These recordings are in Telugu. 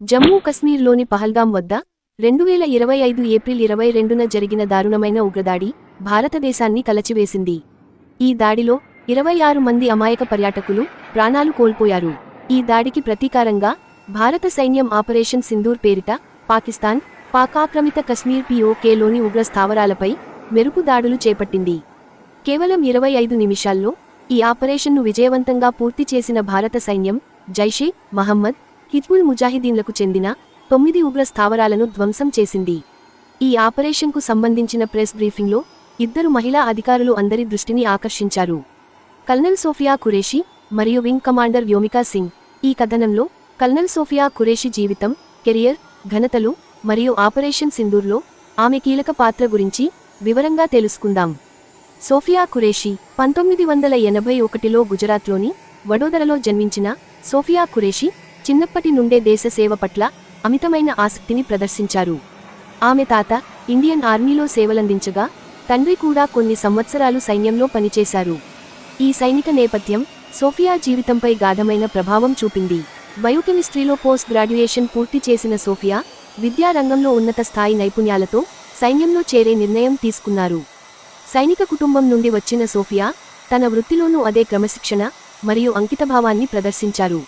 జమ్మూ కశ్మీర్లోని పహల్గాం వద్ద రెండు వేల ఇరవై ఐదు ఏప్రిల్ ఇరవై రెండున జరిగిన దారుణమైన ఉగ్రదాడి భారతదేశాన్ని కలచివేసింది. ఈ దాడిలో ఇరవై ఆరు మంది అమాయక పర్యాటకులు ప్రాణాలు కోల్పోయారు. ఈ దాడికి ప్రతీకారంగా భారత సైన్యం ఆపరేషన్ సింధూర్ పేరిట పాకిస్తాన్ పాకాక్రమిత కశ్మీర్ పిఓకేలోని ఉగ్ర స్థావరాలపై మెరుపు దాడులు చేపట్టింది. కేవలం ఇరవై ఐదు నిమిషాల్లో ఈ ఆపరేషన్ను విజయవంతంగా పూర్తి చేసిన భారత సైన్యం జైషే మహమ్మద్ హిజ్బుల్ ముజాహిదీన్లకు చెందిన తొమ్మిది ఉగ్ర స్థావరాలను ధ్వంసం చేసింది. ఈ ఆపరేషన్కు సంబంధించిన ప్రెస్ బ్రీఫింగ్లో ఇద్దరు మహిళా అధికారులు అందరి దృష్టిని ఆకర్షించారు. కల్నల్ సోఫియా ఖురేషి మరియు వింగ్ కమాండర్ వ్యోమికా సింగ్. ఈ కథనంలో కల్నల్ సోఫియా ఖురేషి జీవితం కెరియర్ ఘనతలు మరియు ఆపరేషన్ సింధూర్లో ఆమె కీలక పాత్ర గురించి వివరంగా తెలుసుకుందాం. సోఫియా ఖురేషి పంతొమ్మిది వందల ఎనభై ఒకటిలో గుజరాత్లోని వడోదరలో జన్మించిన సోఫియా ఖురేషి చిన్నప్పటి నుండే దేశ సేవ పట్ల అమితమైన ఆసక్తిని ప్రదర్శించారు. ఆమె తాత ఇండియన్ ఆర్మీలో సేవలందించగా తండ్రి కూడా కొన్ని సంవత్సరాలు సైన్యంలో పనిచేశారు. ఈ సైనిక నేపథ్యం సోఫియా జీవితంపై గాఢమైన ప్రభావం చూపింది. బయోకెమిస్ట్రీలో పోస్ట్ గ్రాడ్యుయేషన్ పూర్తి చేసిన సోఫియా విద్యారంగంలో ఉన్నత స్థాయి నైపుణ్యాలతో సైన్యంలో చేరే నిర్ణయం తీసుకున్నారు. సైనిక కుటుంబం నుండి వచ్చిన సోఫియా తన వృత్తిలోనూ అదే క్రమశిక్షణ మరియు అంకితభావాన్ని ప్రదర్శించారు.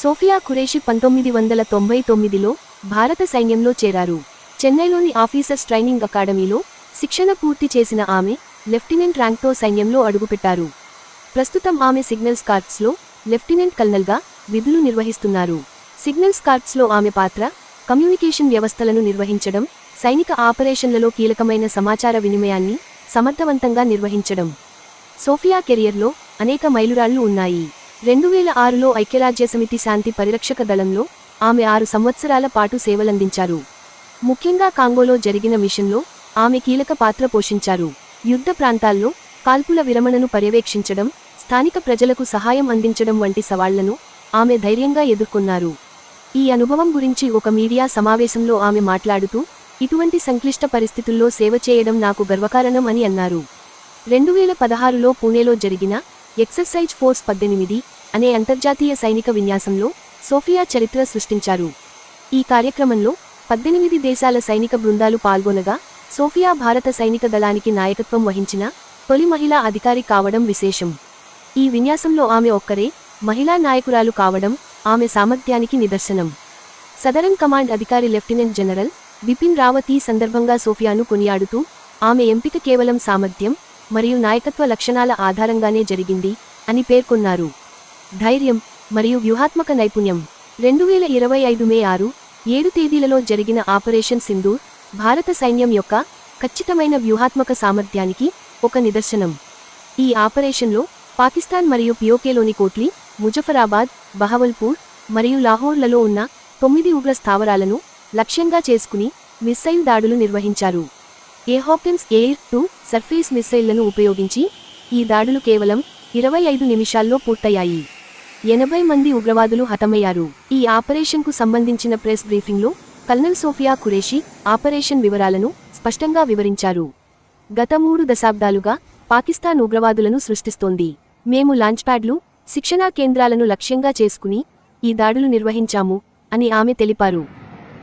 సోఫియా ఖురేషి పంతొమ్మిది వందల తొంభై తొమ్మిదిలో భారత సైన్యంలో చేరారు. చెన్నైలోని ఆఫీసర్స్ ట్రైనింగ్ అకాడమీలో శిక్షణ పూర్తి చేసిన ఆమె లెఫ్టినెంట్ ర్యాంక్తో సైన్యంలో అడుగుపెట్టారు. ప్రస్తుతం ఆమె సిగ్నల్స్ కార్ప్స్లో లెఫ్టినెంట్ కల్నల్గా విధులు నిర్వహిస్తున్నారు. సిగ్నల్స్ కార్ప్స్లో ఆమె పాత్ర కమ్యూనికేషన్ వ్యవస్థలను నిర్వహించడం సైనిక ఆపరేషన్లలో కీలకమైన సమాచార వినిమయాన్ని సమర్థవంతంగా నిర్వహించడం. సోఫియా కెరియర్లో అనేక మైలురాళ్ళు ఉన్నాయి. రెండు వేల ఆరులో ఐక్యరాజ్యసమితి శాంతి పరిరక్షక దళంలో ఆమె ఆరు సంవత్సరాల పాటు సేవలందించారు. ముఖ్యంగా కాంగోలో జరిగిన మిషన్లో ఆమె కీలక పాత్ర పోషించారు. యుద్ధ ప్రాంతాల్లో కాల్పుల విరమణను పర్యవేక్షించడం స్థానిక ప్రజలకు సహాయం అందించడం వంటి సవాళ్ళను ఆమె ధైర్యంగా ఎదుర్కొన్నారు. ఈ అనుభవం గురించి ఒక మీడియా సమావేశంలో ఆమె మాట్లాడుతూ ఇటువంటి సంక్లిష్ట పరిస్థితుల్లో సేవ చేయడం నాకు గర్వకారణం అని అన్నారు. రెండు వేల పదహారులో పూణేలో జరిగిన ఎక్సర్సైజ్ ఫోర్స్ పద్దెనిమిది అనే అంతర్జాతీయ సైనిక విన్యాసంలో సోఫియా చరిత్ర సృష్టించారు. ఈ కార్యక్రమంలో పద్దెనిమిది దేశాల సైనిక బృందాలు పాల్గొనగా సోఫియా భారత సైనిక దళానికి నాయకత్వం వహించిన తొలి మహిళా అధికారి కావడం విశేషం. ఈ విన్యాసంలో ఆమె ఒక్కరే మహిళా నాయకురాలు కావడం ఆమె సామర్థ్యానికి నిదర్శనం. సదరన్ కమాండ్ అధికారి లెఫ్టినెంట్ జనరల్ బిపిన్ రావత్ ఈ సందర్భంగా సోఫియాను కొనియాడుతూ ఆమె ఎంపిక కేవలం సామర్థ్యం మరియు నాయకత్వ లక్షణాల ఆధారంగానే జరిగింది అని పేర్కొన్నారు. ధైర్యం మరియు వ్యూహాత్మక నైపుణ్యం. రెండు వేల ఇరవై ఐదు మే ఆరు ఏడు తేదీలలో జరిగిన ఆపరేషన్ సింధూర్ భారత సైన్యం యొక్క ఖచ్చితమైన వ్యూహాత్మక సామర్థ్యానికి ఒక నిదర్శనం. ఈ ఆపరేషన్లో పాకిస్తాన్ మరియు పియోకేలోని కోట్లీ ముజఫరాబాద్ బహవల్పూర్ మరియు లాహోర్లలో ఉన్న తొమ్మిది ఉగ్ర స్థావరాలను లక్ష్యంగా చేసుకుని మిస్సైల్ దాడులు నిర్వహించారు. ఏహాకిన్స్ ఎయిర్ టూ సర్ఫేస్ మిస్సైళ్ళను ఉపయోగించి ఈ దాడులు కేవలం ఇరవై ఐదు నిమిషాల్లో పూర్తయ్యాయి. ఎనభై మంది ఉగ్రవాదులు హతమయ్యారు. ఈ ఆపరేషన్కు సంబంధించిన ప్రెస్ బ్రీఫింగ్లో కల్నల్ సోఫియా ఖురేషి ఆపరేషన్ వివరాలను స్పష్టంగా వివరించారు. గత మూడు దశాబ్దాలుగా పాకిస్తాన్ ఉగ్రవాదులను సృష్టిస్తోంది. మేము లాంచ్ప్యాడ్లు శిక్షణా కేంద్రాలను లక్ష్యంగా చేసుకుని ఈ దాడులు నిర్వహించాము అని ఆమె తెలిపారు.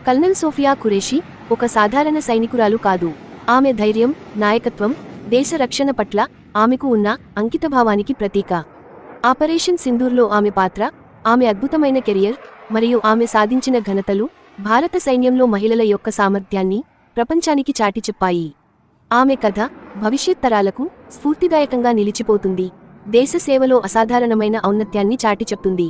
కల్నల్ సోఫియా ఖురేషి ఒక సాధారణ సైనికురాలు కాదు. ఆమె ధైర్యం నాయకత్వం దేశ రక్షణ పట్ల ఆమెకు ఉన్న అంకితభావానికి ప్రతీక. ఆపరేషన్ సింధూర్లో ఆమె పాత్ర ఆమె అద్భుతమైన కెరియర్ మరియు ఆమె సాధించిన ఘనతలు భారత సైన్యంలో మహిళల యొక్క సామర్థ్యాన్ని ప్రపంచానికి చాటి చెప్పాయి. ఆమె కథ భవిష్యత్ తరాలకు స్ఫూర్తిదాయకంగా నిలిచిపోతుంది. దేశ సేవలో అసాధారణమైన ఔన్నత్యాన్ని చాటి చెప్తుంది.